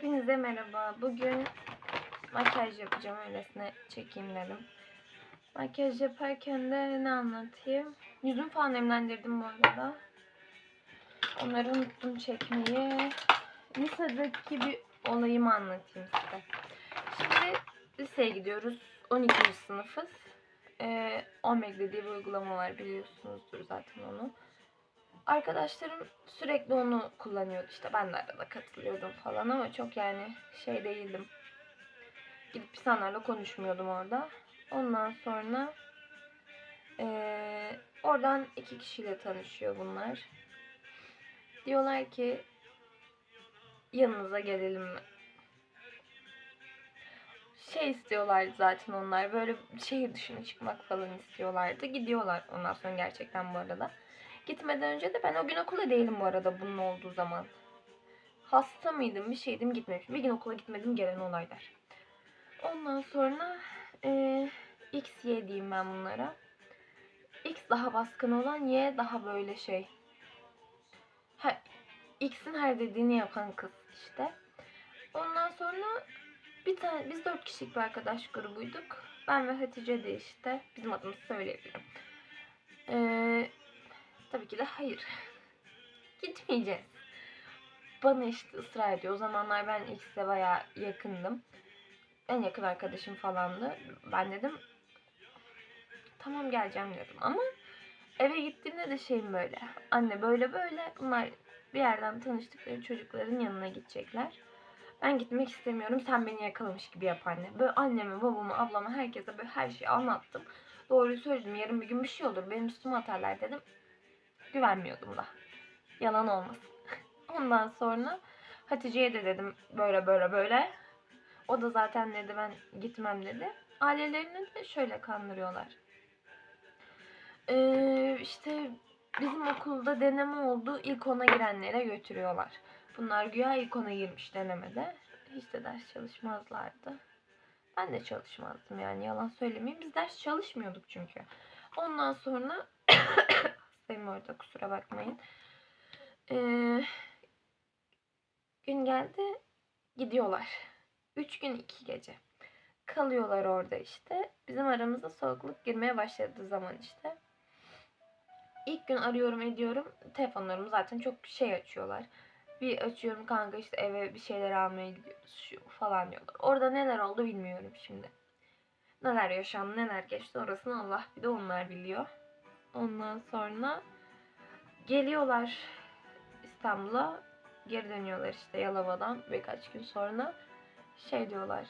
Hepinize merhaba. Bugün makyaj yapacağım. Öylesine çekeyim dedim. Makyaj yaparken de ne anlatayım? Yüzüm falan nemlendirdim bu arada. Onları unuttum çekmeyi. Lisedeki bir olayımı anlatayım size. Şimdi liseye gidiyoruz. 12. sınıfız. Ee, Omeg diye bir uygulama var biliyorsunuzdur zaten onu. Arkadaşlarım sürekli onu kullanıyordu işte. Ben de arada katılıyordum falan ama çok yani şey değildim. Gidip insanlarla konuşmuyordum orada. Ondan sonra eee, oradan iki kişiyle tanışıyor bunlar. Diyorlar ki yanınıza gelelim mi? Şey istiyorlardı zaten onlar. Böyle şehir dışına çıkmak falan istiyorlardı. Gidiyorlar ondan sonra gerçekten bu arada. Gitmeden önce de ben o gün okula değilim bu arada bunun olduğu zaman. Hasta mıydım bir şeydim gitmemişim. Bir gün okula gitmedim gelen olaylar. Ondan sonra eee X, Y diyeyim ben bunlara. X daha baskın olan Y daha böyle şey. Ha, X'in her dediğini yapan kız işte. Ondan sonra bir tane biz dört kişilik bir arkadaş grubuyduk. Ben ve Hatice de işte bizim adımızı söyleyebilirim. Ee, tabii ki de hayır. Gitmeyeceğiz. Bana işte ısrar ediyor. O zamanlar ben X'e bayağı yakındım. En yakın arkadaşım falandı. Ben dedim tamam geleceğim dedim ama eve gittiğimde de şeyim böyle. Anne böyle böyle bunlar bir yerden tanıştıkları çocukların yanına gidecekler. Ben gitmek istemiyorum. Sen beni yakalamış gibi yap anne. Böyle anneme, babama, ablama, herkese böyle her şeyi anlattım. Doğruyu söyledim. Yarın bir gün bir şey olur. Benim üstüme atarlar dedim. Güvenmiyordum da. Yalan olmasın. Ondan sonra Hatice'ye de dedim böyle böyle böyle. O da zaten dedi ben gitmem dedi. Ailelerini de şöyle kandırıyorlar. Ee, işte bizim okulda deneme oldu. İlk ona girenlere götürüyorlar. Bunlar güya ilk ona girmiş denemede. Hiç de ders çalışmazlardı. Ben de çalışmazdım yani yalan söylemeyeyim. Biz ders çalışmıyorduk çünkü. Ondan sonra hastayım orada kusura bakmayın. Ee, gün geldi gidiyorlar. Üç gün iki gece. Kalıyorlar orada işte. Bizim aramızda soğukluk girmeye başladığı zaman işte. İlk gün arıyorum ediyorum. Telefonlarımı zaten çok şey açıyorlar. Bir açıyorum kanka işte eve bir şeyler almaya gidiyoruz şu falan diyorlar. Orada neler oldu bilmiyorum şimdi. Neler yaşandı neler geçti orasını Allah bir de onlar biliyor. Ondan sonra geliyorlar İstanbul'a geri dönüyorlar işte Yalova'dan birkaç gün sonra şey diyorlar.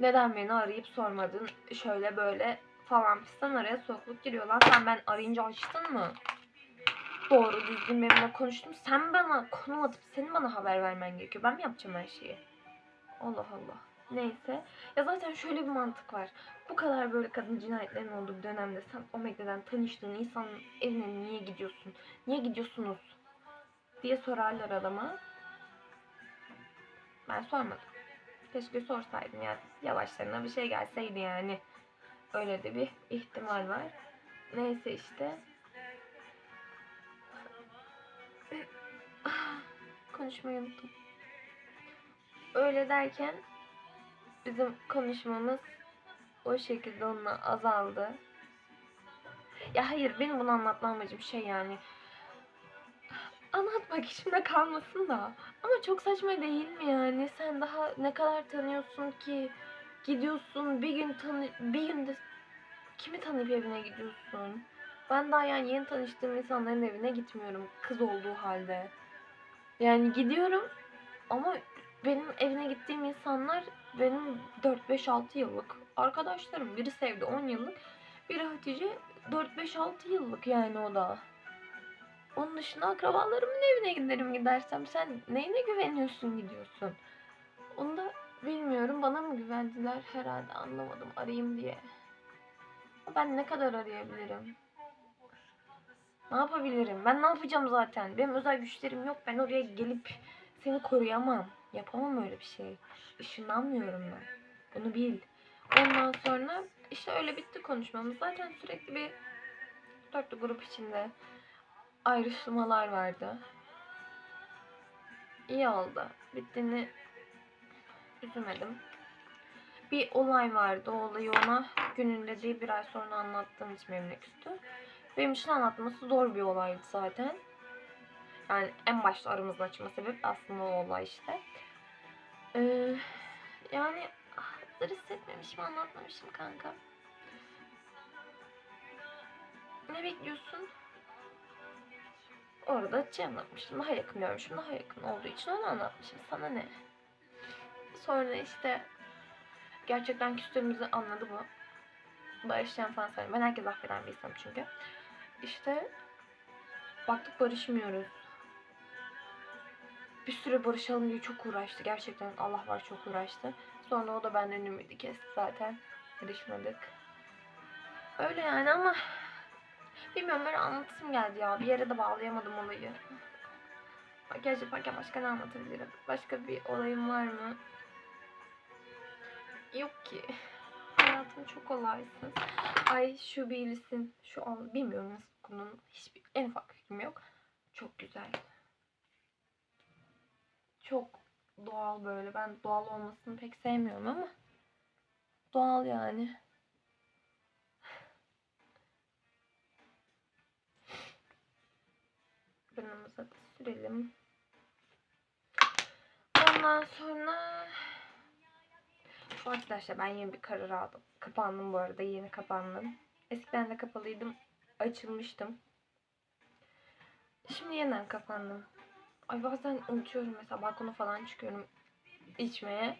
Neden beni arayıp sormadın şöyle böyle falan fistan araya soğukluk giriyor lan sen ben arayınca açtın mı? Doğru düzgün benimle konuştun. Sen bana konum atıp senin bana haber vermen gerekiyor. Ben mi yapacağım her şeyi? Allah Allah. Neyse. Ya zaten şöyle bir mantık var. Bu kadar böyle kadın cinayetlerin olduğu bir dönemde sen Omega'dan tanıştığın insanın evine niye gidiyorsun? Niye gidiyorsunuz? Diye sorarlar adama. Ben sormadım. Keşke sorsaydım ya. Yavaşlarına bir şey gelseydi yani. Öyle de bir ihtimal var. Neyse işte. Konuşmayı unuttum. Öyle derken bizim konuşmamız o şekilde onunla azaldı. Ya hayır benim bunu anlatma amacım şey yani. Anlatmak içimde kalmasın da. Ama çok saçma değil mi yani? Sen daha ne kadar tanıyorsun ki? Gidiyorsun bir gün tanı bir günde kimi tanıyıp evine gidiyorsun? Ben daha yani yeni tanıştığım insanların evine gitmiyorum kız olduğu halde. Yani gidiyorum ama benim evine gittiğim insanlar benim 4-5-6 yıllık arkadaşlarım. Biri sevdi 10 yıllık, biri Hatice 4-5-6 yıllık yani o da. Onun dışında akrabalarımın evine giderim gidersem. Sen neyine güveniyorsun gidiyorsun? Onu da bilmiyorum. Bana mı güvendiler herhalde anlamadım arayayım diye. Ben ne kadar arayabilirim? Ne yapabilirim? Ben ne yapacağım zaten? Benim özel güçlerim yok. Ben oraya gelip seni koruyamam. Yapamam öyle bir şey. Işınlanmıyorum ben. Bunu bil. Ondan sonra işte öyle bitti konuşmamız. Zaten sürekli bir dörtlü grup içinde ayrışmalar vardı. iyi oldu. Bittiğini üzülmedim. Bir olay vardı. O olayı ona gününde değil bir ay sonra anlattığım için benimle küstü. Benim için anlatması zor bir olaydı zaten. Yani en başta aramızın açma sebep aslında o olay işte. Ee, yani hazır hissetmemişim, anlatmamışım kanka. Ne bekliyorsun? Orada Hatice'yi anlatmıştım. Daha yakın görmüşüm. Daha yakın olduğu için onu anlatmışım. Sana ne? Sonra işte gerçekten küstüğümüzü anladı bu. Barışacağım falan söyledi. Ben herkes affeden bir insanım çünkü. İşte baktık barışmıyoruz. Bir süre barışalım diye çok uğraştı. Gerçekten Allah var çok uğraştı. Sonra o da benden ümidi kesti zaten. Barışmadık. Öyle yani ama bilmiyorum böyle anlatısım geldi ya. Bir yere de bağlayamadım olayı. Makyaj yaparken başka ne anlatabilirim? Başka bir olayım var mı? Yok ki. Hayatım çok olaysız. Ay şu birlisin. Şu an bilmiyorum nasıl bunun hiçbir en ufak fikrim yok. Çok güzel. Çok doğal böyle. Ben doğal olmasını pek sevmiyorum ama doğal yani. Burnumuza da sürelim. Ondan sonra şu arkadaşlar ben yeni bir karar aldım. Kapandım bu arada. Yeni kapandım. Eskiden de kapalıydım. Açılmıştım. Şimdi yeniden kapandım. Ay bazen unutuyorum mesela balkona falan çıkıyorum içmeye.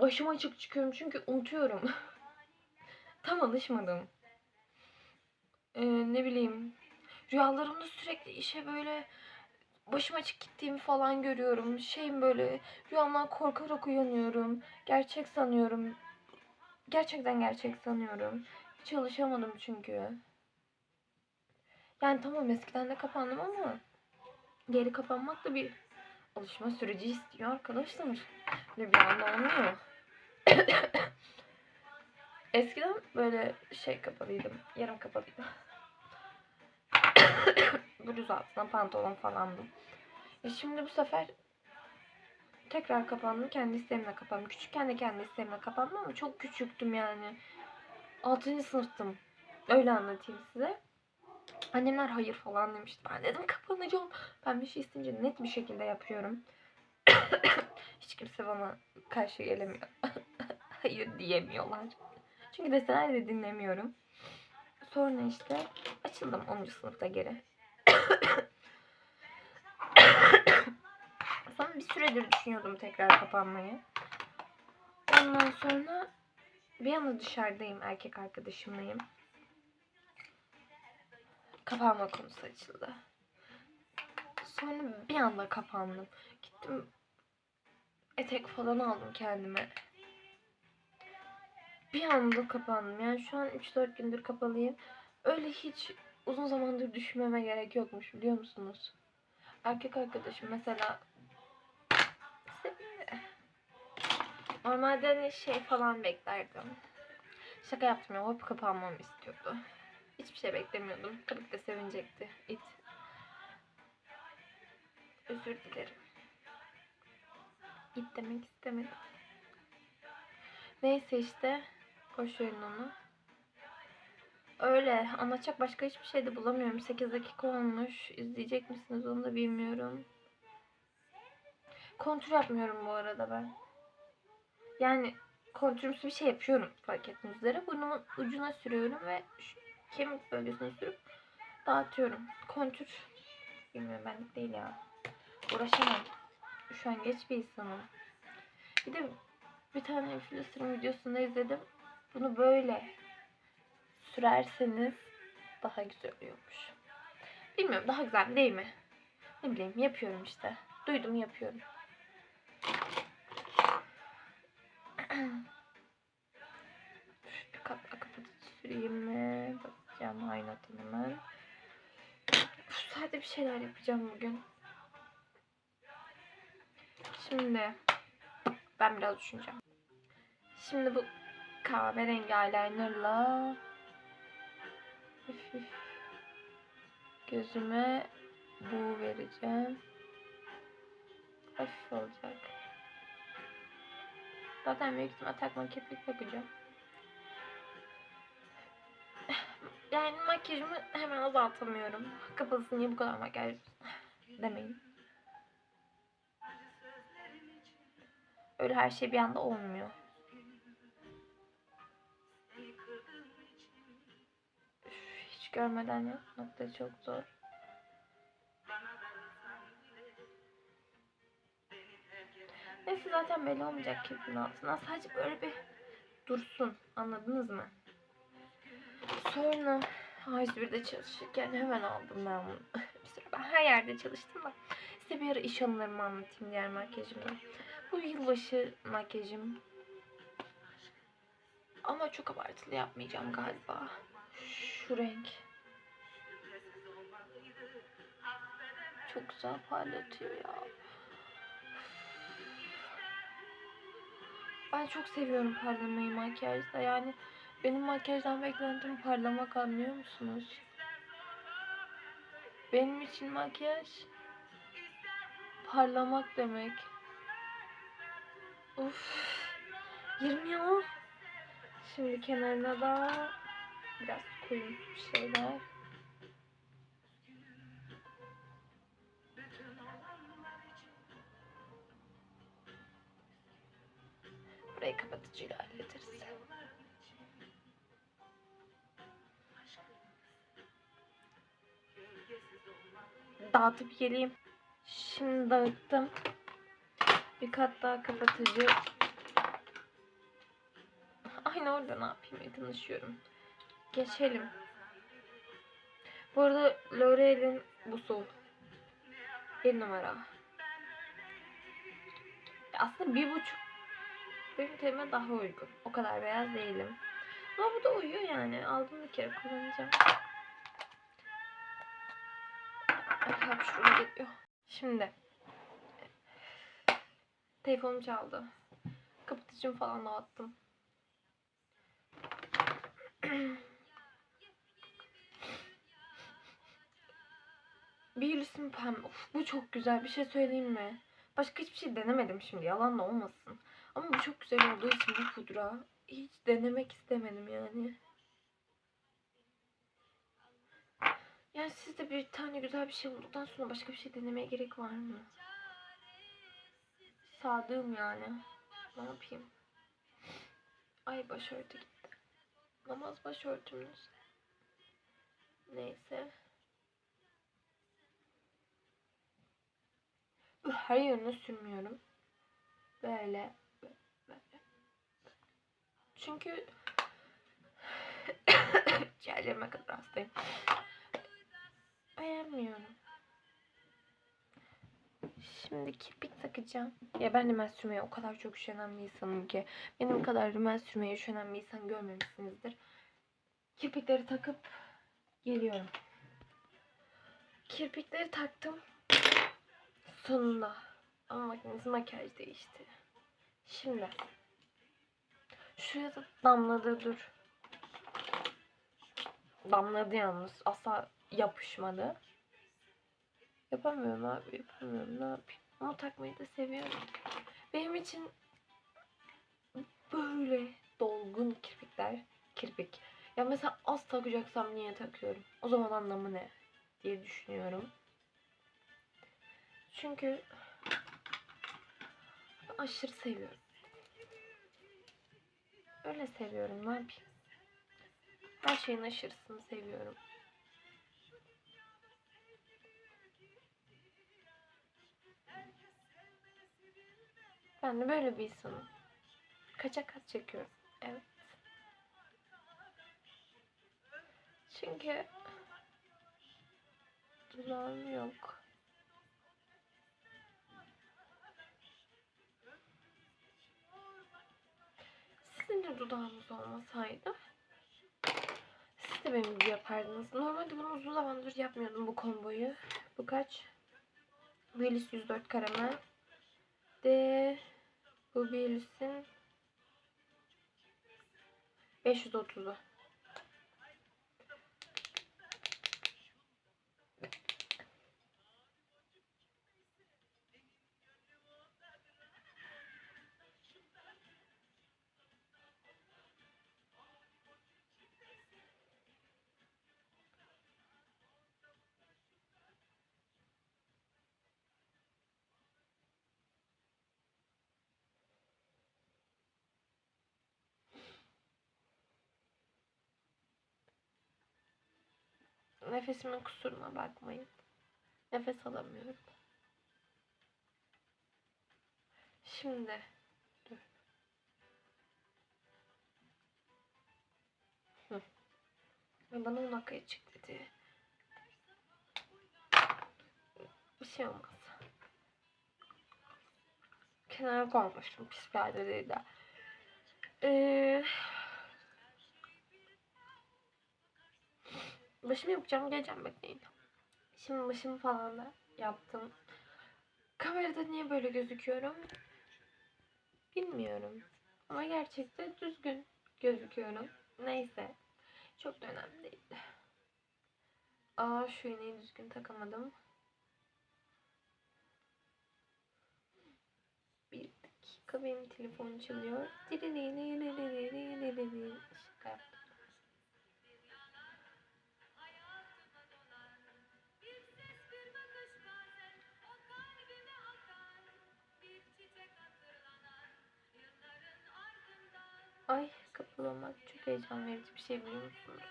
Başım açık çıkıyorum çünkü unutuyorum. Tam alışmadım. Ee, ne bileyim. Rüyalarımda sürekli işe böyle başım açık gittiğimi falan görüyorum. Şeyim böyle rüyamdan korkarak uyanıyorum. Gerçek sanıyorum. Gerçekten gerçek sanıyorum. Hiç alışamadım çünkü. Yani tamam eskiden de kapandım ama geri kapanmak da bir alışma süreci istiyor arkadaşlar. Böyle bir anda olmuyor. eskiden böyle şey kapalıydım. Yarım kapalıydım. Bluz altına pantolon falandım. E şimdi bu sefer tekrar kapandım. Kendi isteğimle kapandım. Küçükken de kendi isteğimle kapandım ama çok küçüktüm yani. 6. sınıftım. Öyle anlatayım size. Annemler hayır falan demişti. Ben dedim kapanacağım. Ben bir şey isteyince net bir şekilde yapıyorum. Hiç kimse bana karşı gelemiyor. hayır diyemiyorlar. Çünkü deseler de dinlemiyorum. Sonra işte açıldım 10. sınıfta geri. Sonra bir süredir düşünüyordum tekrar kapanmayı. Ondan sonra bir anda dışarıdayım. Erkek arkadaşımlayım. Kapanma konusu açıldı. Sonra bir anda kapandım. Gittim etek falan aldım kendime. Bir anda kapandım. Yani şu an 3-4 gündür kapalıyım. Öyle hiç uzun zamandır düşünmeme gerek yokmuş biliyor musunuz? Erkek arkadaşım mesela. Normalde hani şey falan beklerdim. Şaka yaptım ya hop kapanmamı istiyordu. Hiçbir şey beklemiyordum. Tabii ki de sevinecekti. It. Özür dilerim. It demek istemedim. Neyse işte. Boş verin onu. Öyle. Anlatacak başka hiçbir şey de bulamıyorum. 8 dakika olmuş. İzleyecek misiniz onu da bilmiyorum. Kontür yapmıyorum bu arada ben. Yani kontürümsü bir şey yapıyorum fark ettiğiniz üzere. Burnumun ucuna sürüyorum ve şu kemik bölgesine sürüp dağıtıyorum. Kontür bilmiyorum benlik değil ya. Uğraşamam. Şu an geç bir insanım. Bir de bir tane influencer'ın videosunda izledim. Bunu böyle sürerseniz daha güzel oluyormuş. Bilmiyorum daha güzel değil mi? Ne bileyim yapıyorum işte. Duydum yapıyorum. bir kap kapatıcı süreyim mi? Bakacağım aynatın hemen. Uf, Sadece bir şeyler yapacağım bugün. Şimdi ben biraz düşüneceğim. Şimdi bu kahverengi eyelinerla gözüme bu vereceğim. hafif olacak. Zaten büyük ihtimal takma kirpik yapacağım. Yani makyajımı hemen azaltamıyorum. Kafası niye bu kadar makyaj demeyin. Öyle her şey bir anda olmuyor. Üf, hiç görmeden yapmak da çok zor. Neyse zaten belli olmayacak kirpin altına. Sadece böyle bir dursun. Anladınız mı? Sonra A101'de çalışırken hemen aldım ben bunu. bir süre ben her yerde çalıştım da. Size bir ara iş anılarımı anlatayım diğer makyajımdan. Bu yılbaşı makyajım. Ama çok abartılı yapmayacağım galiba. Şu renk. Çok güzel parlatıyor ya. Ben çok seviyorum parlamayı makyajda. Yani benim makyajdan beklentim parlamak anlıyor musunuz? Benim için makyaj parlamak demek. Uf. 20 ya. Şimdi kenarına da biraz koyun bir şeyler. Burayı kapatıcıyla Dağıtıp geleyim. Şimdi dağıttım. Bir kat daha kapatıcı. Aynı orada ne yapayım yakınlaşıyorum. Geçelim. Bu arada L'Oreal'in bu su. Bir numara. Aslında bir buçuk benim tenime daha uygun. O kadar beyaz değilim. Ama bu da uyuyor yani. Aldım bir kere kullanacağım. Hapşurum geliyor. Şimdi. Telefonum çaldı. Kapatıcımı falan dağıttım. bir isim pembe. Of, bu çok güzel. Bir şey söyleyeyim mi? Başka hiçbir şey denemedim şimdi. Yalan da olmasın. Ama bu çok güzel olduğu için bu pudra hiç denemek istemedim yani. Yani siz de bir tane güzel bir şey bulduktan sonra başka bir şey denemeye gerek var mı? Sadığım yani. Ne yapayım? Ay başörtü gitti. Namaz başörtümüz. Neyse. Her yerine sürmüyorum. Böyle. böyle. Çünkü ciğerlerime kadar hastayım. Beğenmiyorum. Şimdi kirpik takacağım. Ya ben rimel sürmeye o kadar çok üşenen bir insanım ki. Benim kadar rimel sürmeye üşenen bir insan görmemişsinizdir. Kirpikleri takıp geliyorum. Kirpikleri taktım. Sonunda. Ama makinesi makyaj değişti. Şimdi. Şuraya da damladı dur. Damladı yalnız. Asla yapışmadı. Yapamıyorum abi yapamıyorum ne yapayım. Ama takmayı da seviyorum. Benim için böyle dolgun kirpikler. Kirpik. Ya mesela az takacaksam niye takıyorum? O zaman anlamı ne? diye düşünüyorum. Çünkü aşırı seviyorum. Öyle seviyorum ne yapayım. Her şeyin aşırısını seviyorum. Ben de böyle bir insanım. Kaça kaç çekiyorum. Evet. Çünkü dudağım yok. Sizin de dudağınız olmasaydı siz de benim gibi yapardınız. Normalde bunu uzun zamandır yapmıyordum bu komboyu. Bu kaç? Willis 104 karamel. De bu Willis'in 530'u. Nefesimin kusuruna bakmayın. Nefes alamıyorum. Şimdi dur. Hı. Bana 10 dakikaya çık dedi. Bir şey olmaz. Kenara koymuştum pis bir halde değil de. Ee, başımı yapacağım geleceğim bekleyin. Şimdi başımı falan da yaptım. Kamerada niye böyle gözüküyorum? Bilmiyorum. Ama gerçekten düzgün gözüküyorum. Neyse. Çok da önemli değil. Aa şu iğneyi düzgün takamadım. Bir dakika benim telefon çalıyor. Şaka yaptım. Ay kapalı olmak çok heyecan verici bir şey biliyor musunuz?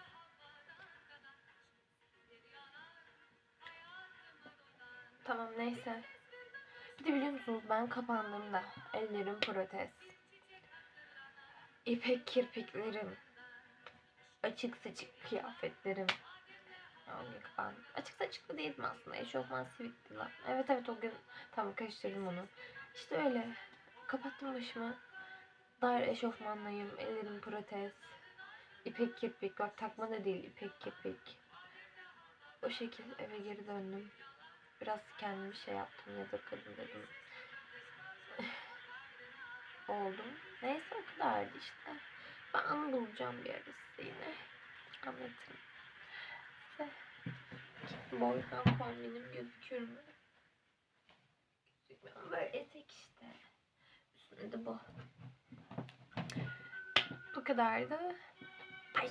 Tamam neyse. Bir de biliyor musunuz ben kapandığımda ellerim protez. İpek kirpiklerim. Açık saçık kıyafetlerim. Yani kapan. Açık saçıklı değildim aslında. Eşofman sivikti lan. Evet evet o gün tam karıştırdım onu. İşte öyle. Kapattım başımı. Dar eşofmanlayım. Ellerim protez. İpek kirpik. Bak takma da değil. ipek kirpik. O şekil eve geri döndüm. Biraz kendimi şey yaptım. Yadırgadım dedim. Oldum. Neyse o kadardı işte. Ben anı bulacağım bir ara size yine. Anlatırım. Size boydan kombinim gözüküyor mu? Gözükmüyor. Böyle etek işte. Üstünde de bu. Bu kadardı. Ay.